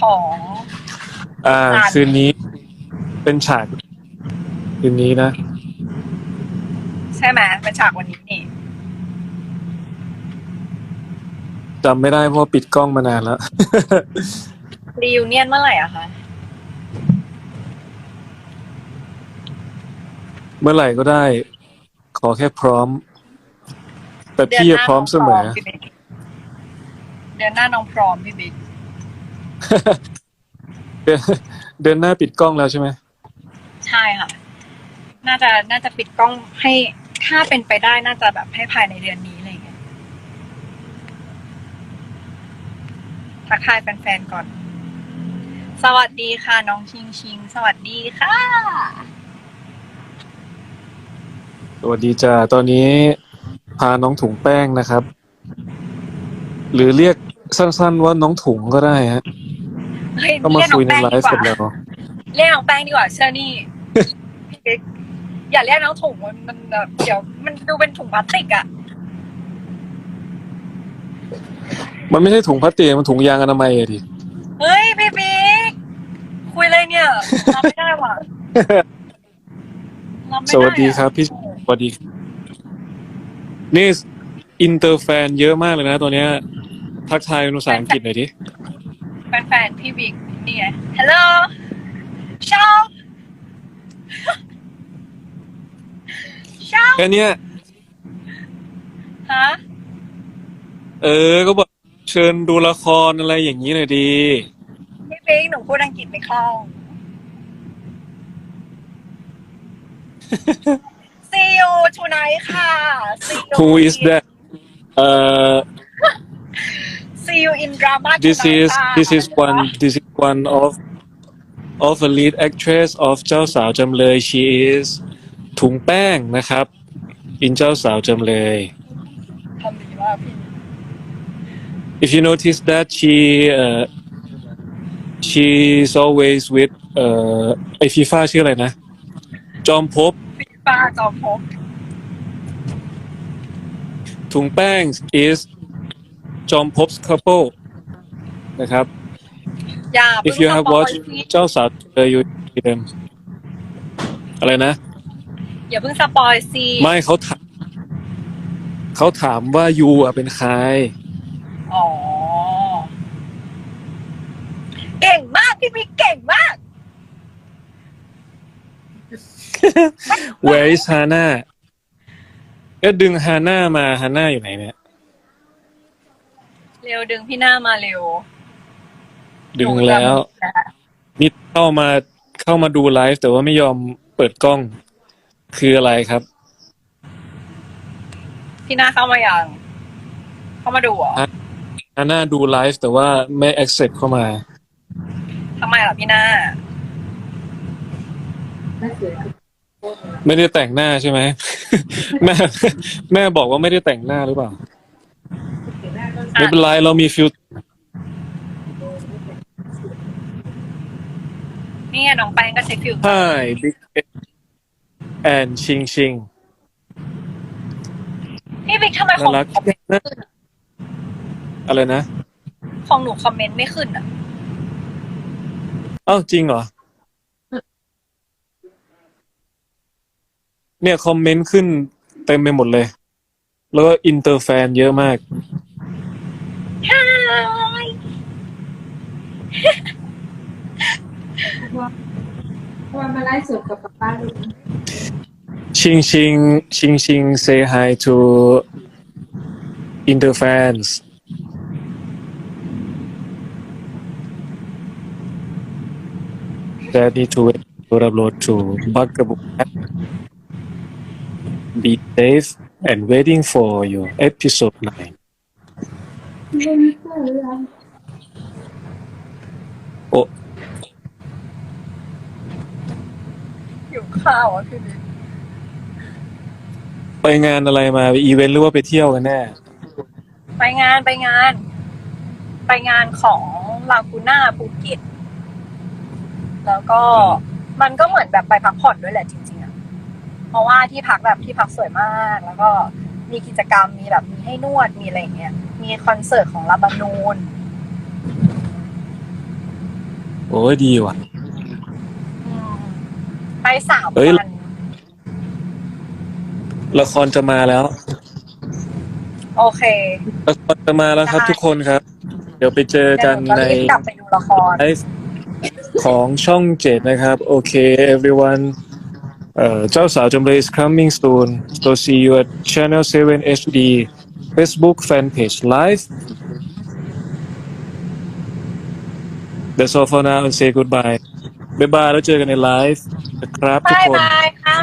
ของ อ่าอ่านคืนนี้เป็นฉาก คืนนี้นะ ใช่ไหมเป็นฉากวันนี้นี่ จำไม่ได้เพราะว่าปิดกล้องมานานแล้ว รีวิเนียนเมื่อไหร่อะคะ เมื่อไหร่ก็ได้ ขอแค่พร้อม แต่เดือนพี่หอะน้าพร้อมเสมอน้งพร้พี่บิ๊กเดือนหน้าน้องพร้อมพี่บิ๊ก เดือนเดือนหน้าปิดกล้องแล้วใช่ไหมใช่ค่ะ น่าจะน่าจะปิดกล้องให้ถ้าเป็นไปได้น่าจะแบบให้ภายในเดือนนี้อะไรอย่างเงี้ยทักทายแฟนๆก่อน สวัสดีค่ะ น้องชิงชิง สวัสดีค่ะ สวัสดีจ้าตอนนี้พาน้องถุงแป้งนะครับ หรือเรียกสั้นๆว่าน้องถุงก็ได้ฮะ เฮ้ยก็มาเรียกน้คุอยงในแป้งไลดีฟ์กกับว่าเราเรียกน้องแป้งดีกว่าเชื่อนี่พี่บิ๊กอย่าเรียกน้องถุงมันมันแบบเดี๋ยวมันดูเป็นถุงพลาสติกอะมันไม่ใช่ถุงพลาสติกมันถุงยางอนามัยอะดิ เฮ้ยพี่บิ๊กคุยเลยเนี่ยรับไม่ได้ว่ะรับไม่สไอะวัสดีครับ พี่สวัสดี นี่อินเตอร์แฟนเยอะมากเลยนะ ตัวเนี้ย ทักทายเป็นภาษาอังกฤษหน่อยดิ แฟนๆพี่บิ๊กนี่ไง Hello ชอบชอบแค่เนี้ยฮะเออ ก็บอกเชิญดูละครอะไรอย่างนี้หน่อยดี พี่บิ๊กหนูพูดอังกฤษไม่คล่อง See you tonight ค่ะ See you Who is that เอ่อ See you in drama this tonight is ค่ะ this is one this is one of of the lead actress of เจ้าสาวจำเลย she is ถุงแป้งนะครับ in เจ้าสาวจำเลย ทำดีมากพี่ if you notice that she uh, she's always with เอ่อไอฟีฟ่าชื่ออะไรนะ จอมภพ พี่ป้าจอมพก ถุงแป้ง is จอมภพ couple นะครับ อย่า if you have เพิ่ง watched สปอยสิเจ้าสาวเจอ you see them อะไรนะ อย่าเพิ่งสปอยสิไม่เขาถามเขาถามว่ายูอะเป็นใคร อ๋อ เก่งมาก พี่บิ๊กเก่งมาก Where is Hana ก็ดึงฮาน่ามาฮาน่าอยู่ไหนเนี่ย เร็วดึงพี่หน้ามาเร็วดึงแล้ว นี่เข้ามาเข้ามาดูไลฟ์แต่ว่าไม่ยอมเปิดกล้อง คืออะไรครับ พี่หน้าเข้ามายังเข้ามาดูเหรอฮะฮาน่าดูไลฟ์แต่ว่าไม่ accept เข้ามาทำไมล่ะพี่หน้า ไม่ได้แต่งหน้าใช่ไหม แม่ แม่บอกว่าไม่ได้แต่งหน้าหรือเปล่า ไม่เป็นไรเรามีฟิลนี่ไงน้องแป้งก็ใช้ฟิลเตอร์ Hi Big and ชิงชิงพี่บิ๊กทำไมของหน่ารันูกคอมเมนต์ไม่ขึ้นอะอะไรนะของหนูคอมเมนต์ไม่ขึ้นอะ เอ้าจริงเหรอ เนี่ย คอมเมนต์ขึ้นเต็มไปหมดเลย แล้วก็อินเตอร์แฟนเยอะมาก วันมาไล่สดกับป๊าป้าดู ชิงชิงชิงชิง say hi to inter fans that need to wait for upload to Bugaboo app. Be safe and waiting for your episode 9. โอ้อยู่ข้าวอะพี่บิ๊กไปงานอะไรมาไปอีเวนต์หรือว่าไปเที่ยวกันแน่ ไปงานไปงาน ไปงานของลากูน่าภูเก็ต แล้วก็มันก็เหมือนแบบไปพักผ่อนด้วยแหละจริงๆอะ เพราะว่าที่พักแบบที่พักสวยมาก แล้วก็มีกิจกรรมมีแบบมีให้นวดมีอะไรอย่างเงี้ย มีคอนเสิร์ตของลาบานูนโอ้ยดีว่ะ อืมไปสามเฮ้ย วันละครจะมาแล้ว โอเคละครจะมาแล้วครับได้ทุกคนครับ เดี๋ยวไปเจอกันเดี๋ยวหในจะรีบกลับไปดูละคร ไลฟ์ของช่องเจ็ดนะครับ โอเค everyone เอ่อเจ้าสาวจำเลย is coming soon so see you at channel 7 HD Facebook fan page live That's all for now and say goodbye บ๊ายบายแล้วเจอกันในไลฟ์นะครับทุก บาย คน บายค่ะ